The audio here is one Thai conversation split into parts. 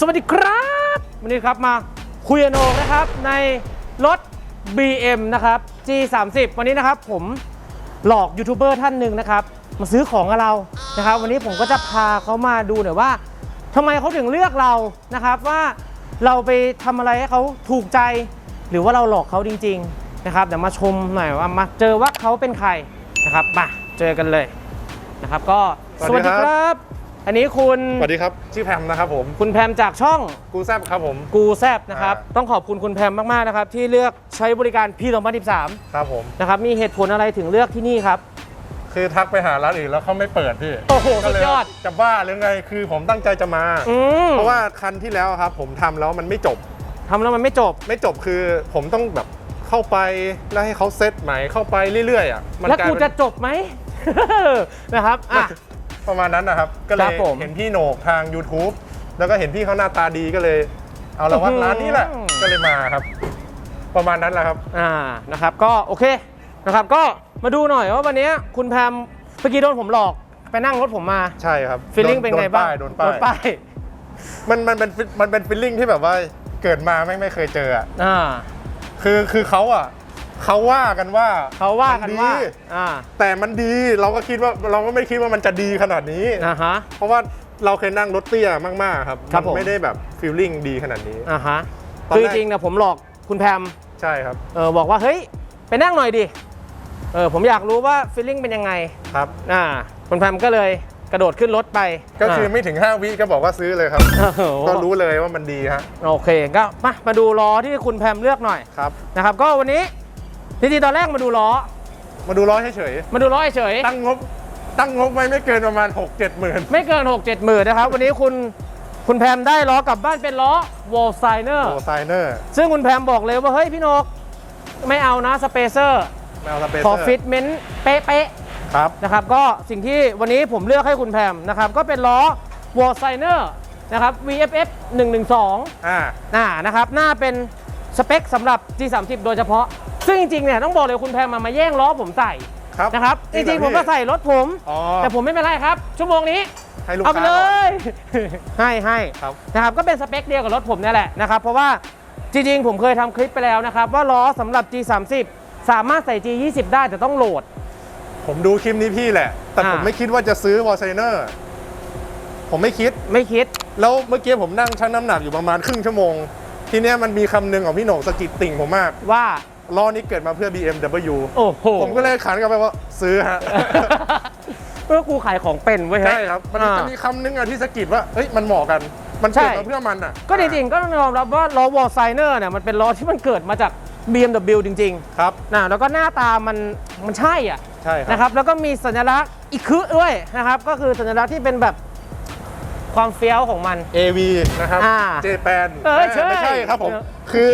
สวัสดีครับ วันนี้ครับมาคุยกันโอนะครับในรถ BM นะครับ G30 วันนี้นะครับผมหลอกยูทูบเบอร์ท่านหนึ่งนะครับ มาซื้อของกับเรานะครับ วันนี้ผมก็จะพาเขามาดูหน่อยว่าทำไมเขาถึงเลือกเรานะครับ ว่าเราไปทำอะไรให้เขาถูกใจ หรือว่าเราหลอกเขาจริง ๆนะครับเดี๋ยวมาชมหน่อยว่ามาเจอว่าเขาเป็นใครนะครับมาเจอกันเลยนะครับ ก็สวัสดีครับ อันนี้คุณสวัสดีครับ ชื่อแพมนะครับผม คุณแพมจากช่องกูแซบครับผม กูแซบนะครับอ่าต้องขอบคุณคุณแพมมากๆนะครับ ที่เลือกใช้บริการพี่2013ครับผม นะครับ มีเหตุผลอะไรถึงเลือกที่นี่ครับ คือทักไปหาร้านอื่นแล้วเขาไม่เปิดพี่โอ้โหก็เลสุดยอด จะบ้าหรือไง คือผมตั้งใจจะมาอืมเพราะว่าคันที่แล้วครับ ผมทำแล้วมันไม่จบทำแล้วมันไม่จบ ไม่จบคือผมต้องแบบเข้าไปแล้วให้เขาเซตใหม่เข้าไปเรื่อยๆอะมันแล้วกลายกูเป็นจะจบไหมนะครับอะ ประมาณนั้นนะครับ ก็เลครัยบผม เห็นพี่โหนกทาง YouTube แล้วก็เห็นพี่เขาหน้าตาดีก็เลย เอาละว่าอื้อหือร้านนี้แหละก็เลยมาครับ ประมาณนั้นแหละครับ อ่านะครับก็โอเคนะครับก็มาดูหน่อยว่าวันนี้คุณแพมเมื่อกี้โดนผมหลอกไปนั่งรถผมมาใช่ครับฟีลลิ่งโดเป็นไงบ้างโดนป้ายโดนป้ายยมันมันเป็นมันเป็นฟีลลิ่งที่แบบว่าเกิดมาไม่งไม่เคยเจออะอ่า คือคือเขาอะ เขาว่ากันว่าเขาว่ากันว่าดีอ่า แต่มันดีเราก็คิดว่าเราก็ไม่คิดว่ามันจะดีขนาดนี้อ่าฮะ เพราะว่าเราเคยนั่งรถเตี้ยมากๆครับครับผม นไม่ได้แบบฟีลลิ่งดีขนาดนี้ อ่าฮะตอนคือแรกจริงๆนะผมหลอกคุณแพมใช่ครับเออบอกว่าเฮ้ยไปนั่งหน่อยดิเออผมอยากรู้ว่าฟีลลิ่งเป็นยังไงครับ อ่าคุณแพมก็เลยกระโดดขึ้นรถไปก็คือไม่ถึง 5 วิก็บอกว่าซื้อเลยครับอ่าโอ้โหก็รู้เลยว่ามันดีฮะโอเคก็มามาดูล้อที่คุณแพมเลือกหน่อยครับ นะครับ ก็วันนี้ จริงๆตอนแรกมาดูล้อ มาดูล้อเฉยมาดูล้อเฉยๆตั้งงบ ตั้งงบไว้ไม่เกินประมาณ 6 7หมื่นๆไม่เกิน 6 7หมื่นนะครับ วันนี้คุณคุณแพมได้ล้อกลับบ้านเป็นล้อ Wall s i g n e r โอ้ไซเนอร์ซึ่งคุณแพมบอกเลยว่า เฮ้ยพี่นก ไม่เอานะสเปเซอร์แมวสเปเซขออร์ฟิตเมนต์เป๊ะๆ ครับ นะครับก็สิ่งที่วันนี้ผมเลือกให้คุณแพมนะครับก็เป็นล้อ w a l s i n e r นะครับ VFF 112อ่า อ่านะครับหน้าเป็นสเปคสำหรับ G30 โดยเฉพาะ ซึ่งจริงๆเนี่ยต้องบอกเลยคุณแพมมามาแย่งล้อผมใส่ครับนะครับจริงๆผมก็ใส่รถผม อ๋อแต่ผมไม่เป็นไรครับ ชั่วโมงนี้ ให้ลูกเอาไปค้าเลก่อน ย ให้ให้ครับ นะครับก็เป็นสเปคเดียวกับรถผมนี่แหละนะครับ เพราะว่าจริงๆ ผมเคยทำคลิปไปแล้วนะครับ ว่าล้อสำหรับ G30 สามารถใส่ G20 ได้แต่ต้องโหลด ผมดูคลิปนี้พี่แหละ แต่อ่าผมไม่คิดว่าจะซื้อวอลไซเนอร์ผมไม่คิด ไม่คิด แล้วเมื่อกี้ผมนั่งชั่งน้ำหนักอยู่ประมาณครึ่งชั่วโมง ทีเนี้ยมันมีคำหนึงของพี่โหน่งสะกิดติ่งผมมาก ว่า ล้อนี้เกิดมาเพื่อ BMW โอ้โหผมก็เลยขันกลับไปว่าซื้อฮะเพื่อกูขายของเป็นเว้ยเฮ้ยใช่ครับ มันอ่าจะมีคำนึงอะที่สะกิดว่าเฮ้ยมันเหมาะกัน มันเกิดใช่ มาเพื่อมันอะก็จริงๆก็ต้องยอมรับว่าล้อวอลไซเนอร์เนี่ยมันเป็นล้อที่มันเกิดมาจาก BMW จริงครับๆนะแล้วก็หน้าตามันมันใช่อะใช่ครันะครับ แล้วก็มีสัญลักษณ์อีกคือด้วยนะครับ ก็คือสัญลักษณ์ที่เป็นแบบความเฟี้ยวของมัน AV นะครับอ่าเจแปนเออใช่ไม่ใช่ครับผม เออ คือ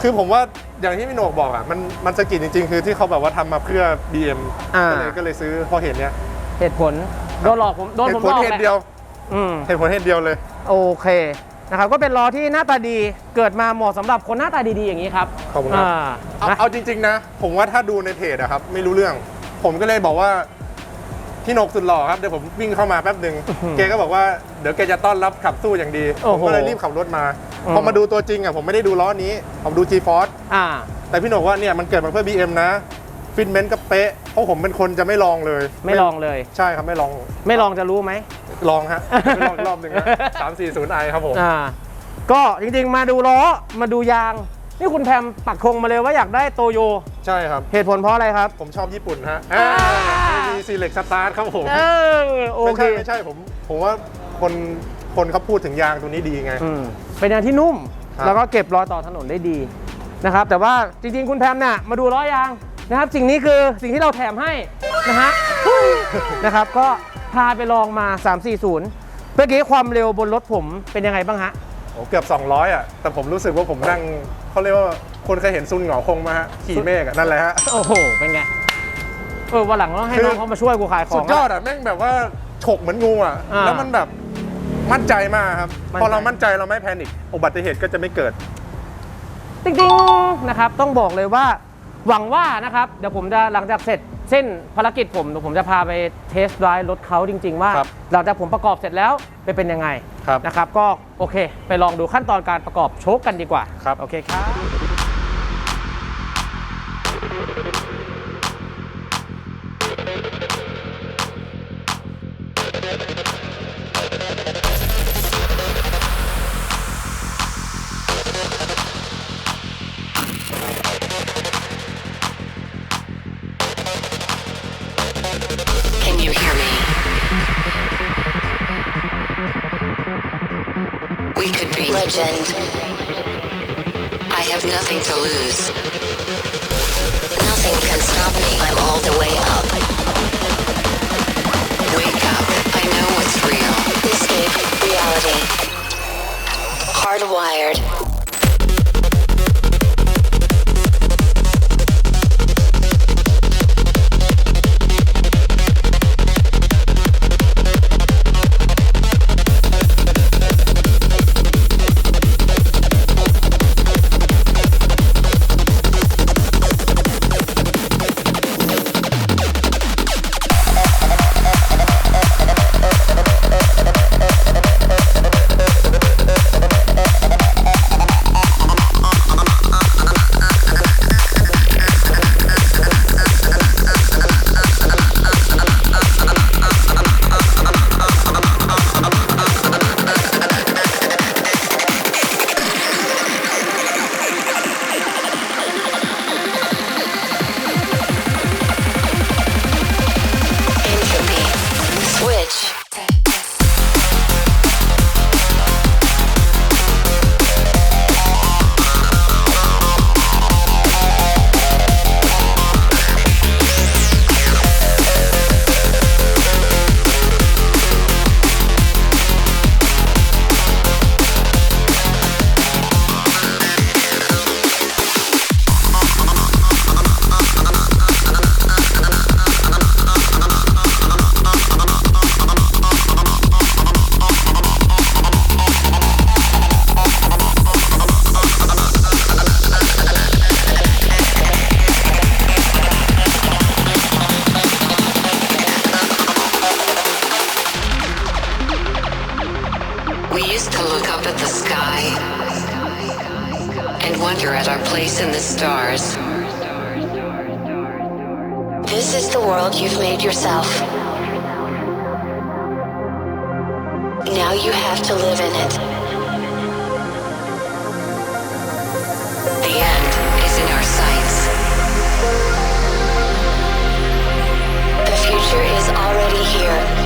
คือผมว่า อย่างที่พี่โหนกบอกอะมันมันสะกิดจริง ๆ คือที่เขาแบบว่าทำมาเพื่อ BM อ่า ก็เลยก็เลยซื้อเพราะเห็นเนี้ยเหตุผลโดนหลอกผมโดนเหผตุมผหลลอกเหแหตุเดียละวอืม เหตุผลเหตุเดียวเลย โอเคนะครับก็เป็นล้อที่หน้าตาดีเกิดมาเหมาะสำหรับคนหน้าตาดีๆอย่างนี้ครับขอบคุณครับอ่าเอานะเอาจริง ๆ นะ ผมว่าถ้าดูในเพจอะครับ ไม่รู้เรื่อง ผมก็เลยบอกว่า พี่นกสุดหล่อครับเดี๋ยวผมวิ่งเข้ามาแป๊บหนึ่งแกก็บอกว่าเดี๋ยวแกจะต้อนรับขับสู้อย่างดีโอ้ผมโหก็เลยรีบขับรถมาอืมพอมาดูตัวจริงอะผมไม่ได้ดูล้อนี้ ผมดู G-Force อ่า แต่พี่นกว่าเนี่ยมันเกิดมาเพื่อ BM นะฟิตเมนต์ก็เป๊ะเพราะผมเป็นคนจะไม่ลองเลยไม่ลองเลย ใช่ครับไม่ลอง ไม่ลองจะรู้ไหมลองฮะไม่ลองอีกรอบหนึ่งนะสามสี่ศูนย์ไอครับผมอ่าก็จริงๆ มาดูล้อมาดูยาง นี่คุณแพมปักธงมาเลยว่าอยากได้โตโย ใช่ครับ เหตุผลเพราะอะไรครับ ผมชอบญี่ปุ่นฮะอ่ามีซีเล็กสตาร์ทครับผมเออโอไม่เคใช่ไม่ใช่ผม ผมว่าคนคนเขาพูดถึงยางตัวนี้ดีไงอืมเป็นยางที่นุ่มครับแล้วก็เก็บรอยต่อถนนได้ดี นะครับแต่ว่าจริงๆ คุณแพมเนี่ยมาดูล้อยางนะครับสิ่งนี้คือสิ่งที่เราแถมให้นะฮะนะครับก็พาไปลองมา 340 เมื่อกี้ความเร็วบนรถผมเป็นยังไงบ้างฮะโอ้เกือบ 200 อะ แต่ผมรู้สึกว่าผมนั่งเขาเรียกว่าคนเคยเห็นซุนเหงาคงมาฮะขี่เมฆอะนั่นแหละฮะ โอ้โห เป็นไง เออวันหลังต้องให้คือน้องเขามาช่วยกูขายขสุอดงยออะดอะ แม่งแบบว่า ฉกเหมือนงูอะอ่าแล้วมันแบบมั่นใจมากครับมั่นใจพอเรามั่นใจเราไม่แพนิคอุบัติเหตุก็จะไม่เกิด จริงๆนะครับต้องบอกเลยว่าหวังว่านะครับเดี๋ยวผมจะหลังจากเสร็จเส้นภารกิจผมเดี๋ยวผมจะพาไปเทสไดรฟ์รถเขาจริง ๆ ว่าครับหลังจากผมประกอบเสร็จแล้วไปเป็นยังไงครับนะครับก็โอเค ไปลองดูขั้นตอนการประกอบโชคกันดีกว่าครับ โอเคครับ legend. I have nothing to lose. Nothing can stop me. I'm all the way up. Wake up. I know what's real. Escape reality. Hardwired. Wonder at our place in the stars. This is the world you've made yourself. Now you have to live in it. The end is in our sights. The future is already here.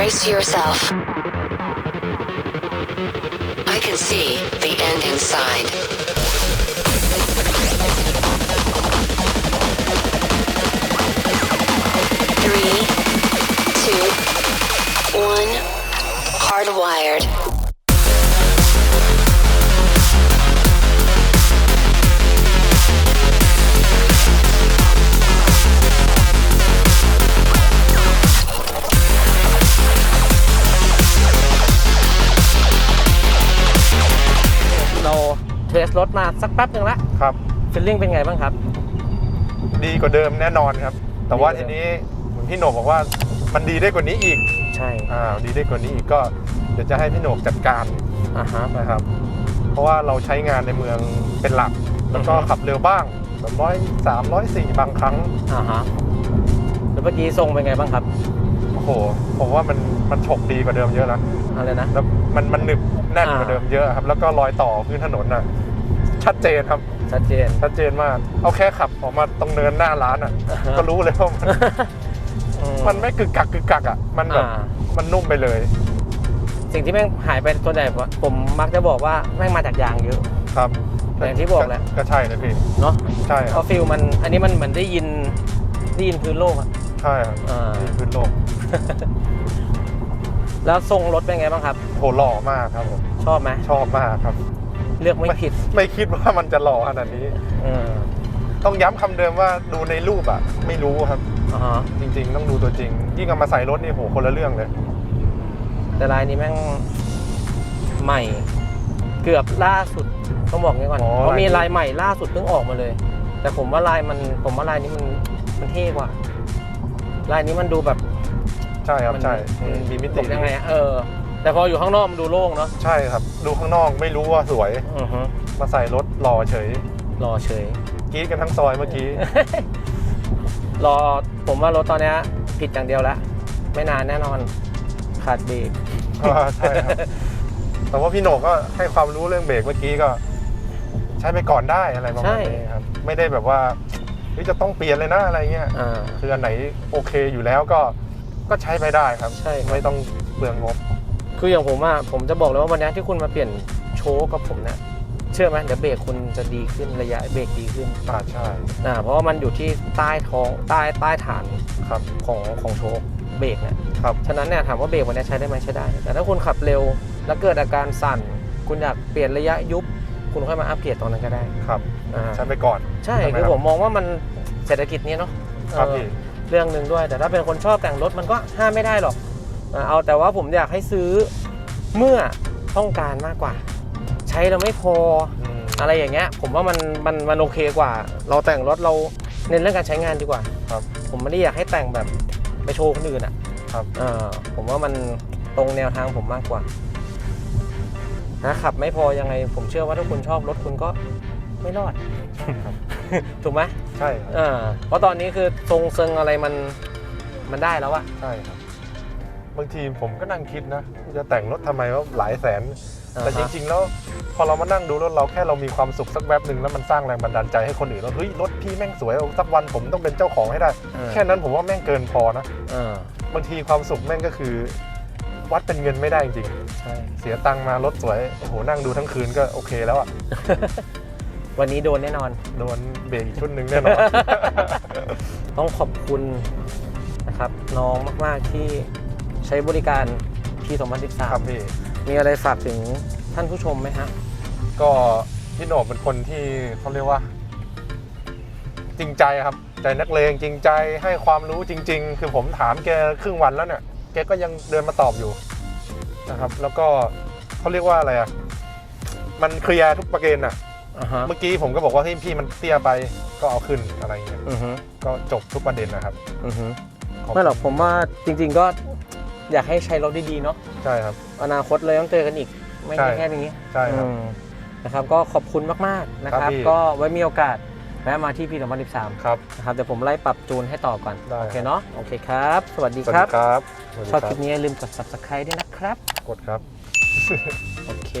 Brace yourself. I can see the end inside. Three, two, one. Hardwired. รถมาสักแป๊บหนึ่งละครับฟีลลิ่งเป็นไงบ้างครับ ดีกว่าเดิมแน่นอนครับ แต่ว่าทีนี้เหมือนพี่โหนกบอกว่ามันดีได้กว่านี้อีกใช่อ่าดีได้กว่านี้อีกก็เดี๋ยวจะให้พี่โหนกจัดการอ่าฮะนะครับ เพราะว่าเราใช้งานในเมืองเป็นหลัก แล้วก็อือฮึขับเร็วบ้างแบบร้อยสามร้อยสี่บางครั้งอ่าฮะแล้วเมื่อกี้ทรงเป็นไงบ้างครับโอ้โหผมว่ามันมันฉกดีกว่าเดิมเยอะนะอะไรนะแล้วมันมันหนึบแน่นอ่ากว่าเดิมเยอะครับ แล้วก็รอยต่อพื้นถนนน่ะ ชัดเจนครับ ชัดเจน ชัดเจนมาก เอาแค่ขับออกมาตรงเนินหน้าร้านอะอ่าฮะก็รู้เลยว่ามันอืมันไม่กึกกักกึกกักอะ มันแบบอ่ามันนุ่มไปเลย สิ่งที่แม่งหายไปส่วนใหญ่ผมมักจะบอกว่าแม่งมาจากยางเยอะ ครับอย่างที่บอกแหละก็ใช่นะพี่ เนาะใช่คเพรับราะฟิลมันอันนี้มันเหมือนได้ยินได้ยินพื้นโลกอะใช่ครับอ่านี่พื้นโลก แล้วทรงรถเป็นไงบ้างครับโหหล่อมากครับผม ชอบไหมชอบมากครับ เลือกไม่ผิด ไม่คิดว่ามันจะหล่อขนาดนี้เออต้องย้ำคำเดิมว่าดูในรูปอะไม่รู้ครับอ่าฮะจริง ๆ ต้องดูตัวจริง ยิ่งเอามาใส่รถนี่โหคนละเรื่องเลย แต่ลายนี้แม่งใหม่ เกือบล่าสุดต้องบอกงี้ก่อนอ๋อเพราะมีลายนี้ลายใหม่ล่าสุดเพิ่งออกมาเลย แต่ผมว่าลายมันผมว่าลายนี้มันมันเท่กว่า ลายนี้มันดูแบบ ใช่ครับมันใช่มันมีมิบติอกยังไงอะเออ แต่พออยู่ข้างนอกมันดูโล่งเนาะใช่ครับ ดูข้างนอกไม่รู้ว่าสวย อือฮึมาใส่รถหล่อเฉยรอเฉย กรีดกันทั้งซอยเมื่อกี้ รอผมว่ารถตอนเนี้ยผิดอย่างเดียวแล้วไม่นานแน่นอนขาดเบรก อ่าใช่ครับ แต่ว่าพี่โหนกก็ให้ความรู้เรื่องเบรกเมื่อกี้ก็ ใช้ไปก่อนได้อะไรประมาณนี้ครับ ไม่ได้แบบว่าเฮ้ยจะต้องเปลี่ยนเลยนะอะไรเงี้ย อ่า คืออันไหนโอเคอยู่แล้วก็ก็ใช้ไปได้ครับ ใช่ครับ ไม่ต้องเปลืองงบ คืออย่างผมอะผมจะบอกเลยว่าวันนี้ที่คุณมาเปลี่ยนโชว์กับผมเนี่ยเชื่อไหมเดี๋ยวเบรกคุณจะดีขึ้นระยะเบรกดีขึ้นอ่าใช่อ่าเพราะว่ามันอยู่ที่ใต้ท้องใต้ใต้ฐานครับของของโชว์เบรกเนี่ยครับฉะนั้นเนี่ยถามว่าเบรกวันนี้ใช้ได้ไหมใช้ได้ แต่ถ้าคุณขับเร็วแล้วเกิดอาการสั่น คุณอยากเปลี่ยนระยะยุบ คุณค่อยมาอัปเกรดตอนนั้นก็ได้ครับอ่าใช้ไปก่อน ใช่ใช่ไหมคือครับผมมองว่ามันเศรษฐกิจนี้เนาะครับเออพี่เรื่องหนึ่งด้วย แต่ถ้าเป็นคนชอบแต่งรถมันก็ห้ามไม่ได้หรอกอ่า เอาแต่ว่าผมอยากให้ซื้อเมื่อต้องการมากกว่า ใช้แล้วไม่พออืมอะไรอย่างเงี้ย ผมว่ามันมันมันโอเคกว่า เราแต่งรถเราเน้นเรื่องการใช้งานดีกว่าครับผมไม่ได้อยากให้แต่งแบบไปโชว์คนอื่นอะครับเออผมว่ามันตรงแนวทางผมมากกว่านะขับไม่พอยังไง ผมเชื่อว่าถ้าคุณชอบรถคุณก็ไม่รอดครับถูกไหมใช่ครับเออเพราะตอนนี้คือทรงเซิงอะไรมันมันได้แล้วอะใช่ครับ บางทีผมก็นั่งคิดนะจะแต่งรถทำไมว่าหลายแสน แต่จริง ๆ แล้วพอเรามานั่งดูรถเราแค่เรามีความสุขสักแวบหนึ่งแล้วมันสร้างแรงบันดาลใจให้คนอื่นว่าเฮ้ยรถพี่แม่งสวยเอาสักวันผมต้องเป็นเจ้าของให้ได้ แค่นั้นผมว่าแม่งเกินพอนะเออบางทีความสุขแม่งก็คือ วัดเป็นเงินไม่ได้จริงใช่ๆเสียตังค์มารถสวยโอ้โหนั่งดูทั้งคืนก็โอเคแล้วอะวันนี้โดนแน่นอน โดนเบรกอีกชุดหนึ่งแน่นอน ต้องขอบคุณนะครับน้องมาก ๆ ที่ ใช้บริการที่ครับ2013พี่มีอะไรฝากถึงท่านผู้ชมไหมฮะ ก็พี่โหนกเป็นคนที่เขาเรียกว่า จริงใจครับ ใจนักเลงจริงใจให้ความรู้จริง ๆ คือผมถามแกครึ่งวันแล้วเนี่ยแกก็ยังเดินมาตอบอยู่นะครับ แล้วก็เขาเรียกว่าอะไรอะมันเคลียร์ทุกประเด็นอะ อ่าฮะเมื่อกี้ผมก็บอกว่าให้ยพี่มันเตี้ยไปก็เอาขึ้นอะไรเงี้ยอือฮึก็จบทุกประเด็นนะครับอือฮึขบคุณไม่หรอกผมว่าจริง ๆ ก็ อยากให้ใช้รถดีๆเนาะใช่ครับ อนาคตเลยต้องเจอกันอีก ไม่ใช่ใช่แค่นี้ใช่ครับอืมนะครับ ก็ขอบคุณมากๆนะคครัรับบพี่ก็ไว้มีโอกาสแวะมาที่พี่2013ครับนะครับเดี๋ยวผมไล่ปรับจูนให้ต่อก่อนได้โอเคเนาะโอเคครับ สวัสดีสวัสครัดีบครับสวัสดีชอบคครัลิปนี้อย่าลืมกด subscribe ด้วยนะครับ กดครับ โอเค